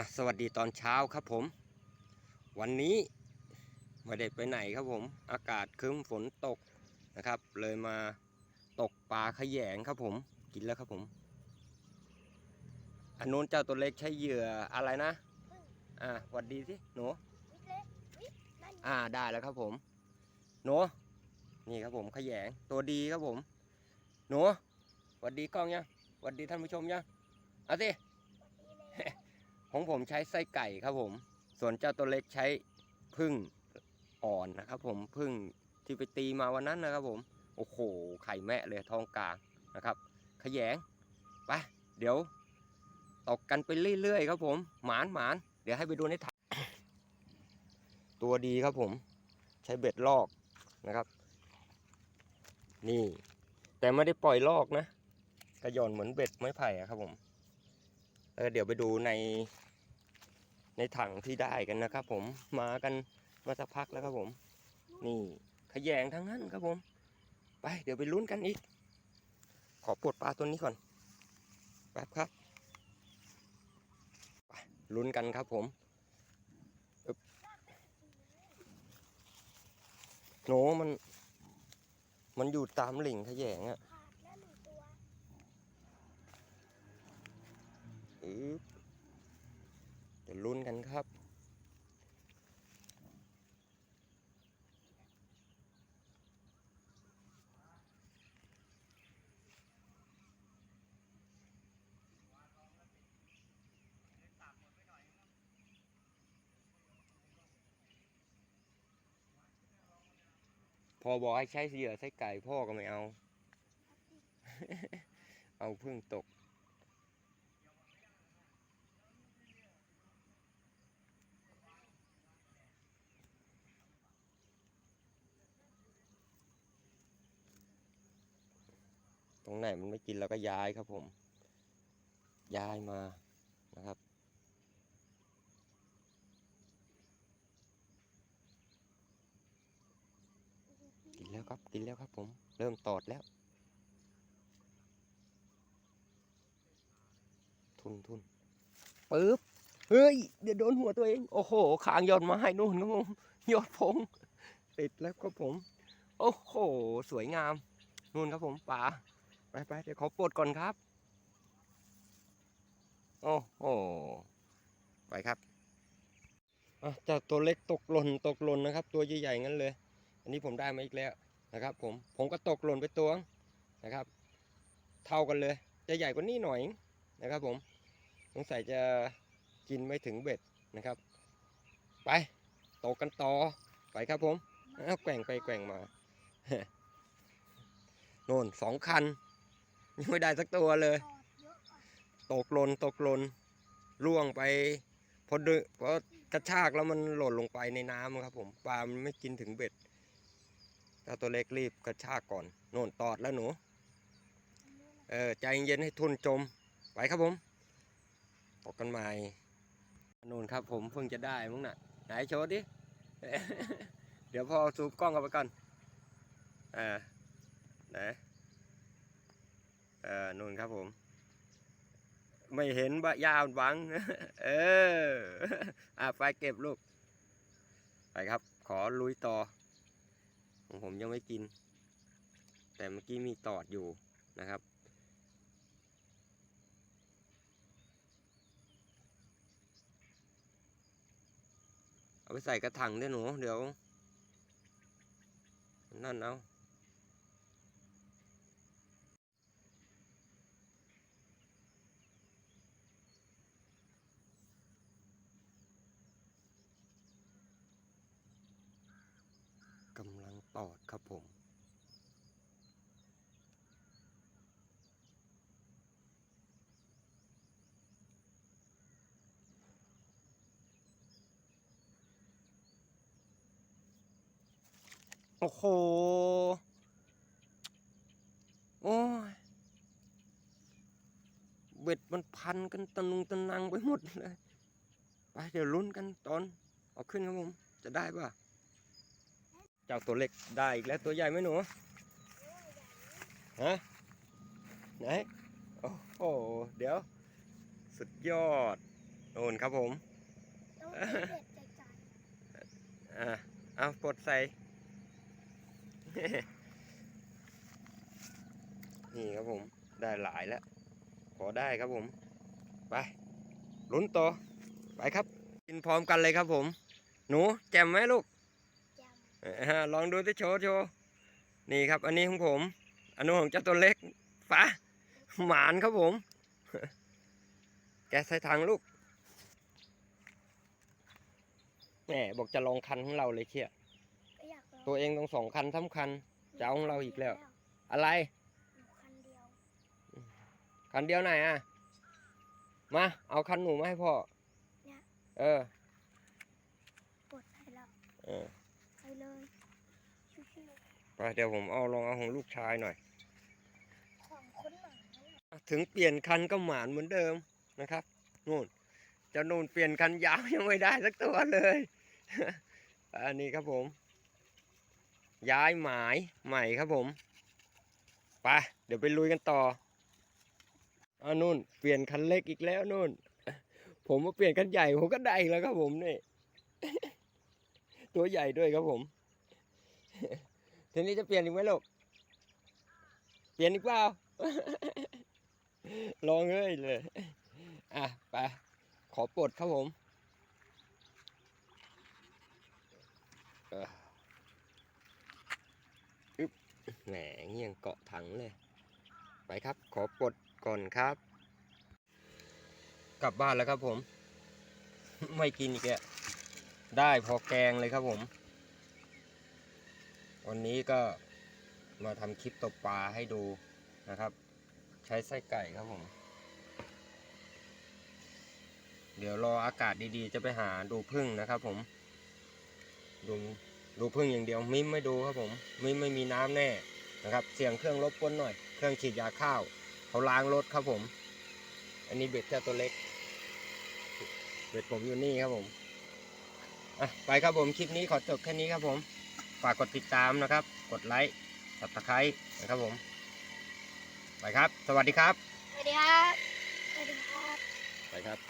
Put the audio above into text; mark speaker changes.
Speaker 1: อะสวัสดีตอนเช้าครับผม วันนี้ไม่ได้ไปไหนครับผม อากาศครึ้มฝนตกนะครับ เลยมาตกปลาขยงครับผม กินแล้วครับผมอันนู้นเจ้าตัวเล็กใช้เหยื่ออะไรนะ อ่าหวัดดีสิหนู
Speaker 2: วิกเล็กวิกนั่น
Speaker 1: อ่าได้แล้วครับผมหนูนี่ครับผมขยงตัวดีครับผมหนูหวัดดีกล้องยังหวัดดีท่านผู้ชมยังเอาสิ
Speaker 2: นี่เลย
Speaker 1: ของผมใช้ไส้ไก่ครับผม ส่วนเจ้าตัวเล็กใช้พึ่งอ่อนนะครับผมพึ่งที่ไปตีมาวันนั้นนะครับผม โอ้โห ไข่แม่เลยทองกลางนะครับ ขยงไปเดี๋ยวตกกันไปเรื่อยๆครับผม หมานหมานเดี๋ยวให้ไปดูในถังตัวดีครับผม ใช้เบ็ดลอกนะครับ นี่ แต่ไม่ได้ปล่อยลอกนะกระย่อนเหมือนเบ็ดไม้ไผ่ครับผม ออเดี๋ยวไปดูในในถังที่ได้กันนะครับ ผมมากันมาสักพักแล้วครับผม นี่ขยงทั้งนั้นครับผม ไปเดี๋ยวไปลุ้นกันอีก ขอปลดปลาตัวนี้ก่อนแป๊บครับไปลุ้นกันครับผมโหนมัน มันอยู่ตามหลิงขยงอะ
Speaker 2: ขาดแล้วหนึ่งตัว
Speaker 1: อึ๊บเดี๋ยวลุ้นกันครับ พอบอกให้ใช้เหยื่อใช้ไก่พ่อก็ไม่เอา เอาพึ่งตก รงไหนมันไม่กินเราก็ย้ายครับผม ย้ายมานะครับ กินแล้วครับกินแล้วครับผม เริ่มตอดแล้ว ทุนทุนปึ๊บเฮ้ย เดี๋ยวโดนหัวตัวเอง โอ้โหขางยอดมาให้นู่นนู่นยอดพงติดแล้วครับผม โอ้โห สวยงามนู่นครับผมป่า ไปไปเดี๋ยวขอปลดก่อนครับ โอ้โหไปครับอะจากตัวเล็กตกหล่นตกหล่นนะครับ ตัวใหญ่ๆงั้นเลย อันนี้ผมได้มาอีกแล้วนะครับ ผมผมก็ตกหล่นไปตัวนะครับ เท่ากันเลย จะใหญ่กว่านี้หน่อยนะครับ ผมสงสัยจะกินไม่ถึงเบ็ดนะครับ ไปตกกันต่อไปครับผมแกว่งไปแกว่งมาโน่นสองคัน ยังไม่ได้สักตัวเลย
Speaker 2: ต
Speaker 1: กหล่นตกหล่นล่วงไปพอดึพอกระชากแล้วมันหล่นลงไปในน้ำครับ ผมปลามันไม่กินถึงเบ็ดถ้าตัวเล็กรีบกระชากก่อน โน่นตอดแล้วหนู เออใจเย็นให้ทุนจม ไปครับผมตกกันใหม่โน่นครับ ผมเพิ่งจะได้มั้งน่ะ ไหนโชว์ดิ เดี๋ยวพอซูมกล้องเข้าไปก่อนอ่าไหน เออนู่นครับผม ไม่เห็นบะยาวบัง เอออะไปเก็บลูก ไปครับ ขอลุยต่อของผมยังไม่กิน แต่เมื่อกี้มีตอดอยู่นะครับเอาไปใส่กระถางด้วยหนู เดี๋ยว นั่นเอา ก อดครับผม โอ้โห โอ้ย เบ็ดมันพันกันตะนุงตะนังไปหมดเลย ไปเดี๋ยวลุ้นกันตอน เอาขึ้นครับผม จะได้ป่ะ จ้าตัวเล็กได้อีกแล้วตัวใหญ่ไหมหนูฮะไหนโอ้โหเดี๋ยว สุดยอดโน่นครับผม
Speaker 2: ต้องเป็นเด็ดใจใจ
Speaker 1: อะเอาปลดใส่ นี่ครับผมได้หลายแล้ว ขอได้ครับผม ไปลุ้นต่อไปครับ กินพร้อมกันเลยครับผม หนูแจ่มไหมลูก
Speaker 2: จ
Speaker 1: อ่า ลองดูที่โชว์โชว์นี่ครับ อันนี้ของผมอันนู้นของเจ้าตัวเล็กฟ้าหมานครับผม แกะใส่ถังลูกแหมบอกจะลองคันของเราเลยเชี่ยำ
Speaker 2: ก็อยากลอง
Speaker 1: ตัวเองต้องสองคันสำคัญจะเอาของเราอีกแล้ว อะไร
Speaker 2: หนูคันเดียว
Speaker 1: คันเดียวไหนอะ มา เอาคันหนูมาให้พ่อ
Speaker 2: เนี่ย
Speaker 1: เออ
Speaker 2: ปลดให้แล้ว
Speaker 1: เออ
Speaker 2: ไปเลยชิว
Speaker 1: ไปเดี๋ยวผมเอาลองเอาของลูกชายหน่อย
Speaker 2: ๆของคนหมาเนี่ย
Speaker 1: ถึงเปลี่ยนคันก็หมานเหมือนเดิมนะครับนู่นเจะนู่นเปลี่ยนคันยาวยังไม่ได้สักตัวเลย อันนี้ครับผม ย้ายหมายใหม่ครับผมไปเดี๋ยวไปลุยกันต่ออานู่นเปลี่ยนคันเล็กอีกแล้วนู่น ผมมาเปลี่ยนคันใหญ่ผมก็ได้อีกแล้วครับผมนี่ ตัวใหญ่ด้วยครับผม ทีนี้จะเปลี่ยนอีกไหมลูก เปลี่ยนอีกเปล่า ลองเลยเลย อะ ไป ขอปลดครับผมอึ๊บแหมเงี่ยงเกาะถังเลย ไปครับ ขอปลดก่อนครับ กลับบ้านแล้วครับผม ไม่กินอีกแล้วได้พอแกงเลยครับผม วันนี้ก็มาทำคลิปตกปลาให้ดูนะครับ ใช้ไส้ไก่ครับผม เดี๋ยวรออากาศดีๆ จะไปหาดูพึ่งนะครับผมดูดูพึ่งอย่างเดียวมิมไม่ดูครับผมมิมไม่มีน้ำแน่นะครับ เสียงเครื่องรบกวนหน่อย เครื่องฉีดยาข้าวเขาล้างรถครับผม อันนี้เบ็ดแค่ตัวเล็ก เบ็ดผมอยู่นี่ครับผมอะไปครับผมคลิปนี้ขอจบแค่นี้ครับผม ฝากกดติดตามนะครับ กดไลค์สับตะไคร้นะครับผม ไปครับ สวัสดีครับ
Speaker 2: สวัสดีครับ สวัสดีครับ
Speaker 1: ไปครับ